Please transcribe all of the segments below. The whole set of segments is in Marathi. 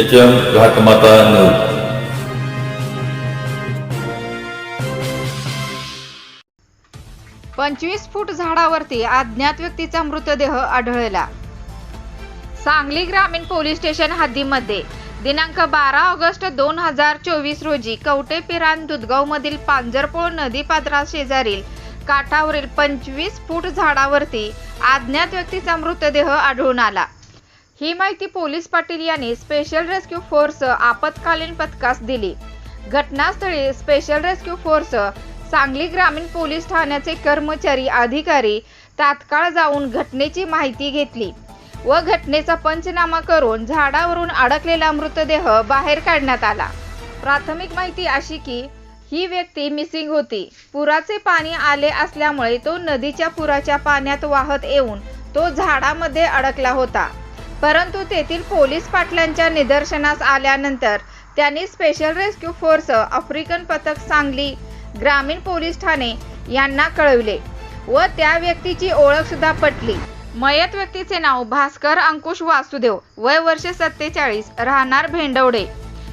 एच एम घाटमाता न्यूज पंचवीस फूट झाडावरती अज्ञात व्यक्तीचा मृतदेह आढळला. सांगली ग्रामीण पोलीस स्टेशन हद्दीमध्ये दिनांक बारा ऑगस्ट दोन हजार चोवीस रोजी कवटे पिरान दुधगाव मधील पांजरपोळ नदी पात्रा शेजारील काठावरील पंचवीस फूट झाडावरती अज्ञात व्यक्तीचा मृतदेह आढळून आला. ही माहिती पोलीस पाटील यांनी स्पेशल रेस्क्यू फोर्स आपत्कालीन पथकास दिली. घटनास्थळी स्पेशल रेस्क्यू फोर्स सांगली ग्रामीण पोलीस ठाण्याचे कर्मचारी अधिकारी तात्काळ जाऊन घटनेची माहिती घेतली व घटनेचा पंचनामा करून झाडावरून अडकलेला मृतदेह बाहेर काढण्यात आला. प्राथमिक माहिती अशी की ही व्यक्ती मिसिंग होती. पुराचे पाणी आले असल्यामुळे तो नदीच्या पुराच्या पाण्यात वाहत येऊन तो झाडामध्ये अडकला होता. परंतु तेथील पोलीस पाटलांच्या निदर्शनास आल्यानंतर त्यांनी स्पेशल रेस्क्यू फोर्स आफ्रिकन पथक सांगली ग्रामीण पोलीस ठाणे यांना कळविले व त्या व्यक्तीची ओळख सुद्धा पटली. मयत व्यक्तीचे नाव भास्कर अंकुश वासुदेव वय वर्ष सत्तेचाळीस राहणार भेंडवडे.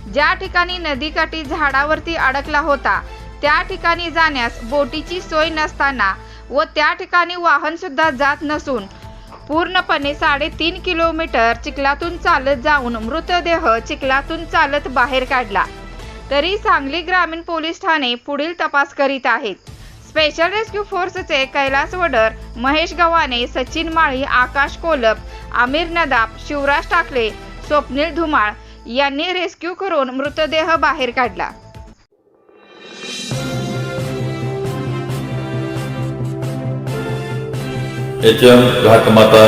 ज्या ठिकाणी नदीकाठी झाडावरती अडकला होता त्या ठिकाणी जाण्यास बोटीची सोय नसताना व त्या ठिकाणी वाहन सुद्धा जात नसून पूर्णपणे साडेतीन किलोमीटर चिखलातून चालत जाऊन मृतदेह चिखलातून चालत बाहेर काढला. तरी सांगली ग्रामीण पोलीस ठाणे पुढील तपास करीत आहेत. स्पेशल रेस्क्यू फोर्सचे कैलास वडर महेश गव्हाणे सचिन माळी आकाश कोलप आमिर नदाब शिवराज टाकले स्वप्नील धुमाळ यांनी रेस्क्यू करून मृतदेह बाहेर काढला. H M घाटमाता